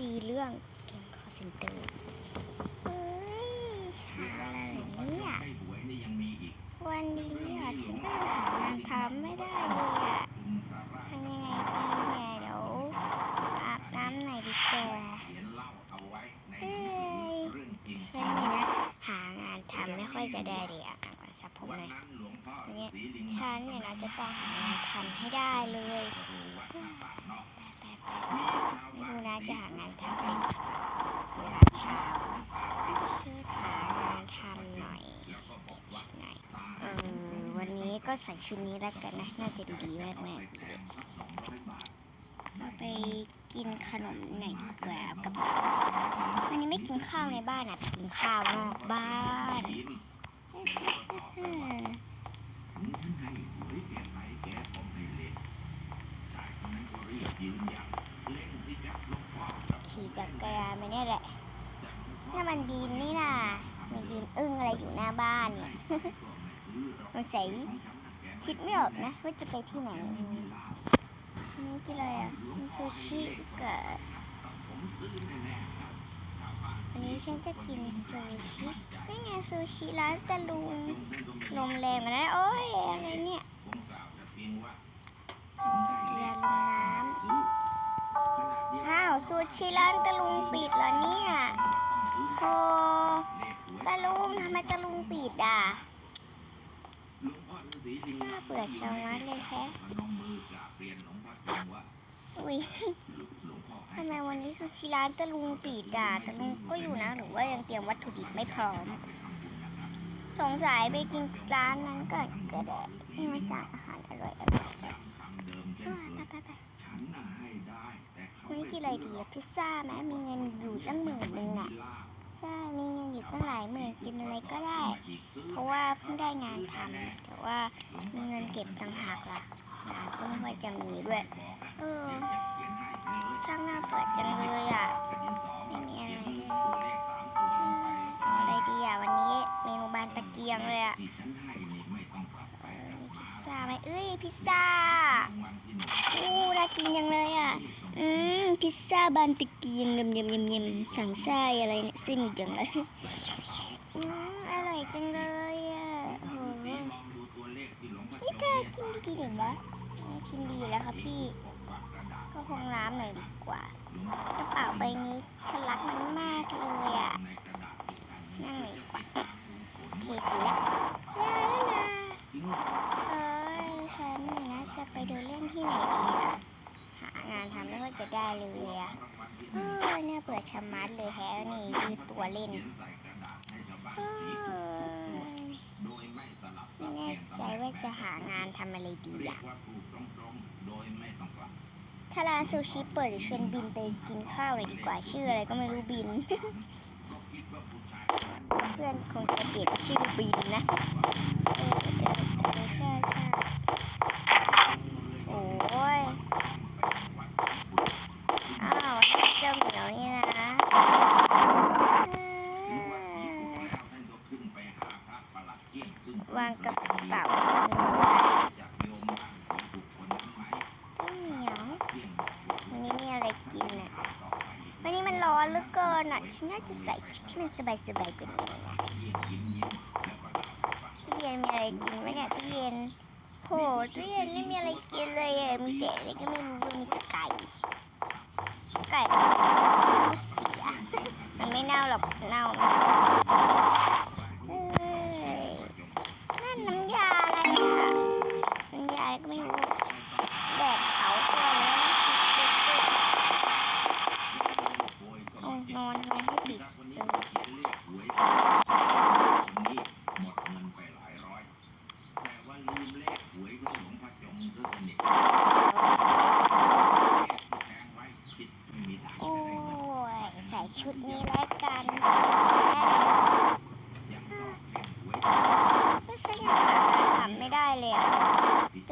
ซีเรื่องเกมคอร์เซนเตอร์เฮ้ยชาอะไรเนี่ยให้หวยนี่ยังมีอีกวันนี้อะฉันก็หางานทำไม่ได้เลยอะทำยังไงดีเนี่ยเดี๋ยวอาบน้ำหน่อยดีกว่าเขียนเล่าเอาไว้ในเฮ้ยฉันนี่นะหางานทำไม่ค่อยจะได้เลยอะอ่านสับผมวันเลยนั้นหลวงพ่อวันนี้ฉันเนี่ยนะจะต้องหางานทำให้ได้เลยไปไปไป น่าจะหางานทำเป็นเวลาเช้าก็ซื้อหางานทำหน่อยแล้วก็บอกว่าหน่อยเออวันนี้ก็ใส่ชุดนี้แล้วกันนะ น่าจะดูดีมากแม่เราไปกินขนมหน่อยดีกว่ากับวันนี้ไม่กินข้าวในบ้านอะกินข้าวนอกบ้านอืม ถึงฉันให้หวยแกไหนแกก็ไม่เล่นชายคนนั้นก็รีบยืนยันเล่นที่จับหลวงพ่อกับ ขี่จักรยานมาเนี่ยแหละนี่น มันบีนนี่น่ะมันยืนอึ้งอะไรอยู่หน้าบ้านเนี่ยมันใส่คิดไม่ออกนะว่าจะไปที่ไหนนนี้กินอะไรอะมีซูชิกับวันนี้ฉันจะกินซูชินี่ไงซูชิร้านตะลุงลมแรงกันนะโอ้ยอะไรเนี่ยผมกล่าวแต่เพียงว่าเรือลงน้ำอ้าวซูชิร้านตะลุงปิดเหรอเนี่ย โธ่ตะลุงทำไมตะลุงปิดอะหน่าเบื่อชะมัดเลยแฮะอุ้ยหลวงพ่อให้ทำไมวันนี้ซูชิร้านตะลุงปิดอะตะลุงก็อยู่นะหรือว่ายังเตรียมวัตถุดิบไม่พร้อม สงสัยไปกินร้านนั้นก่อนก็ได้นี่มาสั่งอาหารอร่อยอร่อยย้ำคำเดิมเช่นไปไปไปได้แต่เขาวันนี้กินอะไรดีพิซซ่าไหมมีเงินอยู่ตั้งหมื่นหนึ่งน่ะ ใช่ มีเงินอยู่ตั้งหลายหมื่นกินอะไรก็ได้ เพราะว่าเพิ่งได้งานทำแต่ว่ามีเงินเก็บต่างหากล่ะงานก็ไม่ค่อยจะมีด้วยเออช่างน่าเปิดจังเลยอะ ไม่มีอะไรเลยเอาอะไรดีอะวันนี้เมนูบานตะเกียงเลยอะ ซซ่าไหมเอ้ยพิซซ่าอู้น่ากินยังเลยอะ อืมพิซซ่าบานตะกียงเยำยำยำยำสั่งไส้อะไรเนี่ยซิมจังเลยอืมอร่อยจังเลยอะโอ้โหนี่เธอกินดีหรือวะกินดีแล้วค่ะพี่ ก็คงน้ำหน่อยดีกว่ากระเป๋าใบนี้ฉันรักมันมากเลยอะนั่งนั่งเลยดีกว่าตามดูผลโอเคสิละลาลา ฉันเนี่ยนะจะไปเดินเล่นที่ไหนดีอะหางานทำไม่ว่าจะได้เลยอะเออเนี่ยเปิดชะมัดเลยแฮะนี่ยืดตัวเล่นเออไม่แน่ใจว่าจะหางานทำอะไรดีเรียอะกว่าถูกตรงๆโดยไม่ต้องกลับถ้าร้านซูชิเปิดเดี๋ยวชวนบินไปกินข้าวเลยดีกว่าชื่ออะไรก็ไม่รู้บิน เพื่อนคงจะเปลี่ยนชื่อบินนะเออเออเออใช่ใช่โอ้ยอ้าวนี่เจ้าเหมียวนี่นะเออ แล้วท่านก็ขึ้นไปหาพระประหลัดเกี้ยงซึ่ง วางกระเป๋า จากโยมบ้างหรือบุคคลนั้นไหม เจ้าเหมียว เกี้ยง วันนี้มีอะไรกินน่ะ ต่อไป วันนี้มัน ร้อนเหลือเกินอะฉันน่าจะใส่ชุดที่มันสบายๆกว่านี้นะเกี้ยงยิ้มยิ้มแล้วก็ลาไปว่าตู้เย็นมีอะไรกินไหมเนี่ยตู้เย็นโหตู้เย็นไม่มีอะไรกินเลยอะมีแต่อะไรก็ไม่รู้มีแต่ไก่ไก่เสียมันไม่เน่าหรอกเน่าเ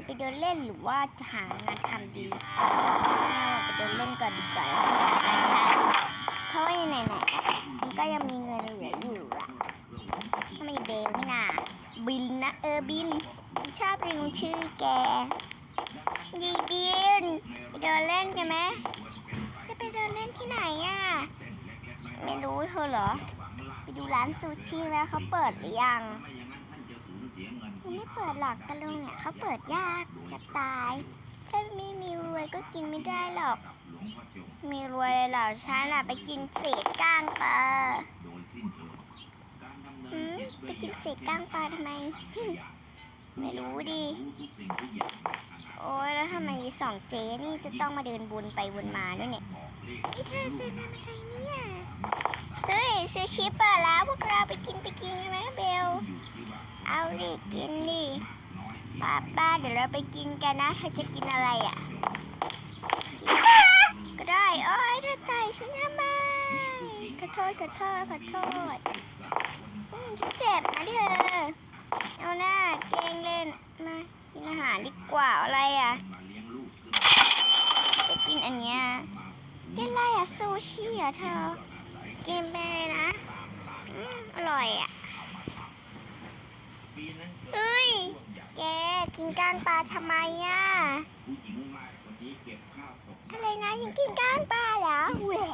จะไปเดินเล่นหรือว่าจะหางานทำดีน่าไปเดินเล่นก่อนดีกว่าค่อยหางานทำเพราะว่าไหนๆอะมันก็ยังมีเงินเหลืออยู่อะทำไมเบลนี่นาบินนะเออบินชอบลืมชื่อแกยีบินไปเดินเล่นกันไหมจะไปเดินเล่นที่ไหนอะไม่รู้เธอเหรอไปดูร้านซูชิแล้วเขาเปิดหรือยัง เงินยังไม่เปิดหรอกตะลุงเนี่ยเขาเปิดยากจะตาย ถ้าไม่มีรวยก็กินไม่ได้หรอก มีรวยเหล่าฉันอะไปกินเศษก้างปลาหืมไปกินเศษก้างปลาทำไม ไม่รู้ดิโอ้ยแล้วทำไมสองเจ๊นี่จะต้องมาเดินวนไปวนมาด้วยเนี่ยบอกเลขนี่เธอเป็นอะไรเนี่ยเฮ้ยซูชิเปิดแล้วพวกเราไปกินไปกินกันไหมเบล เอาดิกินดิน้อป้าป้าเดี๋ยวเราไปกินกันนะเธอจะกินอะไรอะก็ได้โอ้ยเธอไต่ฉันทำไมขอโทษขอโทษขอโทษอืมเจ็บนะเธอเอาหน้าเกงเล่นมากินอาหารดีกว่าอะไรอะจะกินอันเนี้ยกินอะไรอะซูชิเหรอเธอกินไปเลยนะอืมอร่อยอะ ปีนั้น เอ้ย แก กินก้างปลาทำไมอะอะไรนะยังกินก้างปลาเหรอเว้ย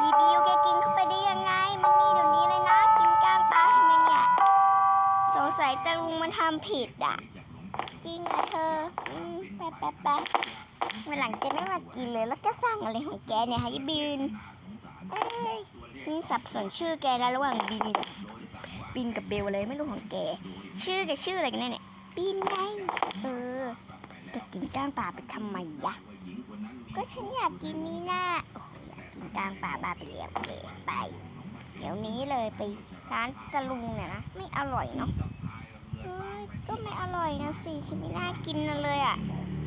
ยีบีบิวแกกินเข้าไปได้ยังไง มันนี่เดี๋ยวนี้เลยนะ กินก้างปลาทำไมเนี่ย สงสัยตะลุงมันทำผิดอะ จริงเหรอเธออืมไปไปไปวันหลังจะไม่มากินเลยแล้วก็สั่งอะไรของแกเนี่ยฮะยายบินเอ้ยฉันสับสนชื่อแกแล้วระหว่างบิน กับบินกับเบลเลยไม่รู้ของแก ชื่อแกชื่ออะไรกันแน่เนี่ยบินไงเออแกกินก้างปลาไปทำไมยะก็ฉันอยากกินนี่นะอยากกินก้างปลาบาไปเรียบเลยไป เดี๋ยวนี้เลยไปร้านสลุงเนี่ยนะไม่อร่อยเนาะเอ้ยก็ไม่อร่อยนะสิฉันไม่น่ากินนเลยอะ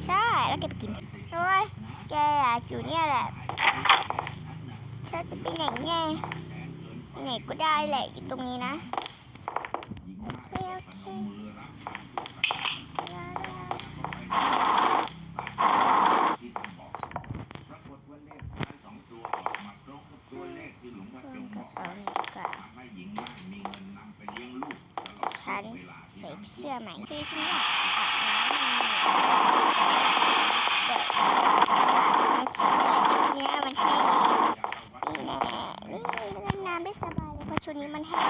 ใช่แล้วแกไปกินโอ้ยแกอะอยู่เนี่ยแหละเธอจะไปไหนไงไปไหนก็ได้แหละอยู่ตรงนี้นะโอเคโอเคลาลา ปรากฏว่าเลขท้ายสองตัวออกมาตรงกับตัวเลขที่หลวงพ่อ เพิ่ จ ม ง ก บ ระ อก เป๋าหน่อยดีกว่า ทำให้หญิงม่ายมีเงินนำไปเลี้ยงลูกตลอด ฉัน เวลาที่ ใส่ ทำ เสื้อใหม่คือฉันอยากอาบน้ำมันแต่ชุดนี้ชุดเนี้ยมันแห้งนี่แน่นี่เล่นน้ำได้ สบายเลยเพราะชุดนี้มันแห้ง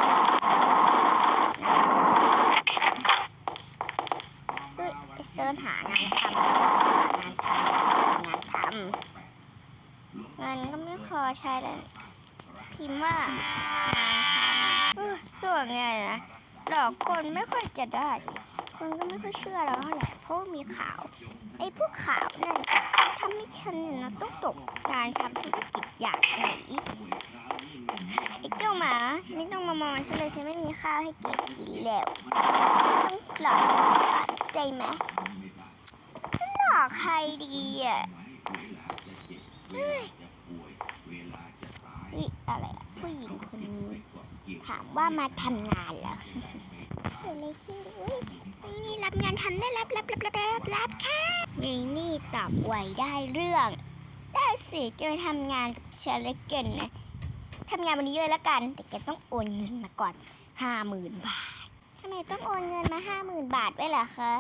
เฮ้ยไปเสิร์ชหางานทำงานทำงานทำเงินก็ไม่พอใช้เลยพิมพ์ว่างานทำเออตัวไงนะหลอกคนไม่ค่อยจะได้ คนก็ไม่ค่อยเชื่อเราเท่าไหร่เพราะมีข่าวไอ้พวกข่าวนั่นทำให้ฉันเนี่นะต้องตกงานทำธุรกิจอย่างไหน ไอ้เจ้าหมาไม่ต้องมามองฉันเลยฉันไม่มีข้าวให้กินกินแล้วต้องหลอกใจไหมจะหลอกใครดีอะเฮ้ยนี่อะไรผู้หญิงคนนี้ถามว่ามาทำงานเหรอเกิดอะไรขึ้นอุ้ยนี่นี่รับงานทำได้รับรับรับรับรับรับค่ะนี่นี่ตอบไวได้เรื่อง ได้สิจะไปทำงานกับเชลเลเกนนะ ทำงานวันนี้เลยละกัน แต่แกต้องโอนเงินมาก่อนห้าหมื่นบาททำไมต้องโอนเงินมาห้าหมื่นบาทไว้เหรอคะ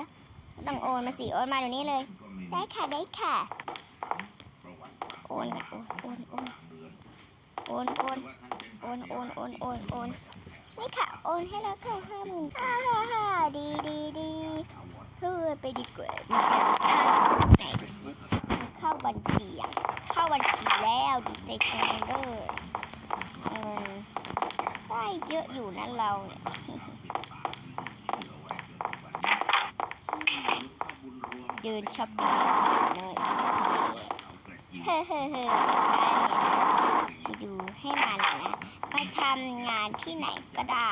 ต้องโอนมาสิโอนมาเดี๋ยวนี้เลย ได้ค่ะได้ค่ะ โอนกันโอนโอนโอนโอนโอนโอนโอนโอนโอนโอนนี่ค่ะโอนให้แล้วค่ะห้าหมื่นฮ่าฮ่าดีดีดีเฮ้ยไปดีกว่าไหนดูสิเข้าบัญชีอะเข้าบัญชีแล้วดีใจจังเลย เงินได้เยอะอยู่นะเราเนี่ยเดินช้อปปิ้งเลยเฮ้เฮ้เฮ้ใช่เนี่ยไปดูให้มันนะมาทำงานที่ไหนก็ได้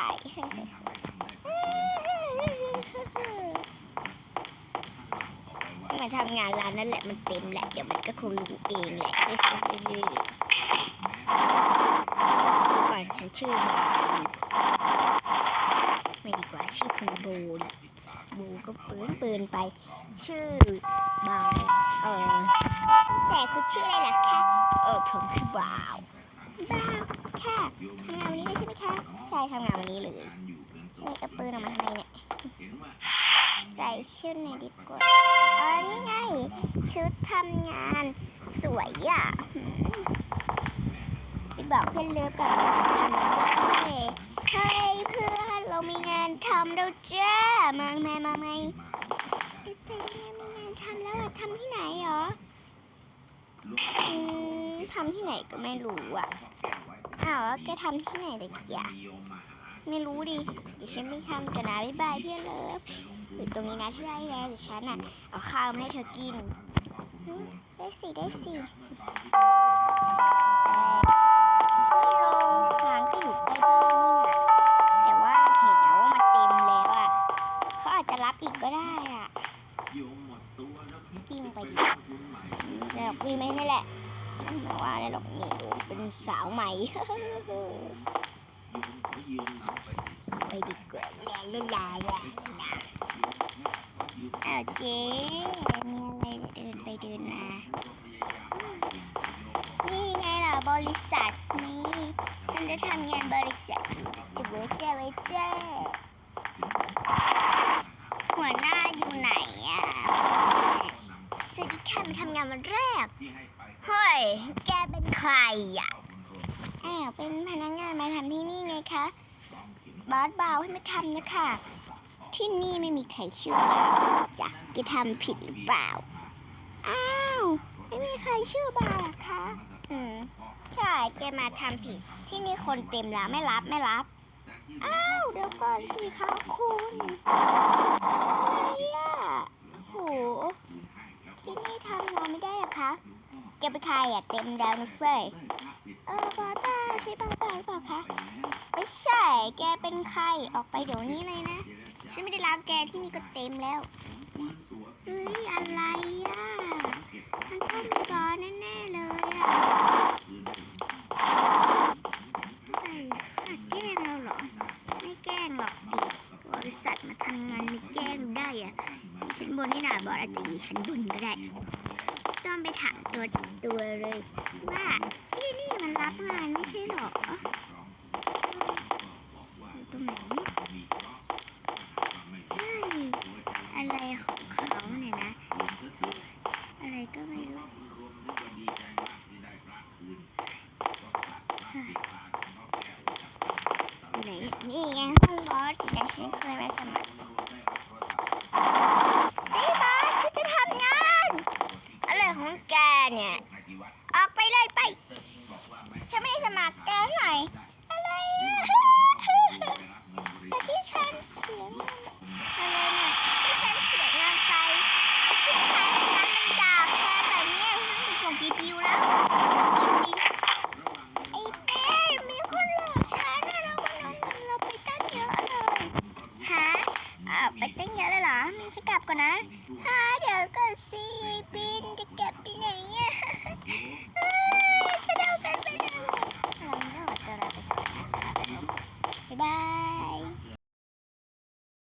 มาทำงานร้านนั่นแหละมันเต็มแหละ เดี๋ยวมันก็คงรู้เองแหละ ฉันชื่อไม่ดีกว่าชื่อคุณโบนบูก็ปืนปืนไป ชื่อบาวเออแต่คือชื่ออะไรล่ะคะเออผมชื่อบาวบาวค่ะทำงานวันนี้เลยใช่ไหมคะใช่ทำงานวันนี้เลยเอ้ยเอาปืนออกมาทำไมเนี่ยใส่ชุดหน่อยดีกว่าอ๋อนี่ไงชุดทำงานสวยอะ บอกเพื่อนเลิฟกับทำเลยเฮ้ยเพื่อนเรามีงานทำแล้วจ้ามาไหมมาไหมแต่เนี่ยมีงานทำแล้วอะทำที่ไหนหรออืมทำที่ไหนก็ไม่รู้อะอ้าวแล้วแกทำที่ไหนเด็กอย่าไม่รู้ดิเดี๋ยวฉันไปทำกันนะบ๊ายบายเพื่อนเลิฟอยู่ตรงนี้นะที่ได้แล้วเดี๋ยวฉันอะเอาข้าวมาให้เธอกินได้สิได้สิ วิ่งไม่นี่แหละแต่ว่านี่หรอกนี่ดูเป็นสาวใหม่ ไปดีกว่าลาลาลาลาอ้าเจ๊มีอะไรเดินไปเดินมา นี่ไงล่ะบริษัทนี้ฉันจะทำงานบริษัทจะเว้เจ้เว้เจ้หัวหน้าอยู่ไหนอะสวัสดีค่ะมาทำงานวันแรก เฮ้ย แกเป็นใครอะอ้าวเป็นพนักงานมาทำที่นี่ไงคะ บอสบาวให้มาทำนะคะ ที่นี่ไม่มีใครชื่อบาวจ้ะแกทำผิดหรือเปล่า อ้าว ไม่มีใครชื่อบาวหรอคะ อืม ใช่ แกมาทำผิด ที่นี่คนเต็มแล้วไม่รับไม่รับ อ้าว เดี๋ยวก่อนสิคะคุณอะไรอะโหที่นี่ทำงานไม่ได้หรอคะ แกเป็นใครอะเต็มดาวนะเฟยเออบอสบ้าใช่บ้าบ้าหรือเปล่าคะไม่ใช่แกเป็นใครออกไปเดี๋ยวนี้เลยนะฉันไม่ได้รักแกที่นี่ก็เต็มแล้วเฮ้ยอะไรอะมันต้องมีบอสแน่ๆเลยอะอะไรขาดแกล้งเราเหรอไม่แกล้งหรอกบริษัทมาทำงานไม่แกล้งได้อะชั้นบนนี่นาบอสอาจจะอยู่ชั้นบนก็ได้ ต้องไปถามตัวตัวเลย ว่าที่นี่มันรับงานไม่ใช่หรอตรงไหนอะไรของเขาเนี่ยนะ อะไรก็ไม่รู้อยู่ไหนนี่ไงห้องบอสที่ฉันเคยมาสมัคร ไอ้บอสฉันจะทำงาน อะไรของแก เนี่ย ออกไปเลยไปฉันไม่ได้สมัครแกเท่าไหร่อะไรอะแต่ที่ฉันเสียงอะไรเนี่ยที่ฉันเสียเงินไปผู้ชายคนนั้นมันด่าแกแบบเนี้ยฉันส่งกีบิวแล้วไอ้เป้มีคนหลอกฉันอะแล้วมันเอาเงินเราไปตั้งเยอะเลยฮะอ้าไปเต้นเยอะเลยเหรอมีจะกลับก่อนนะ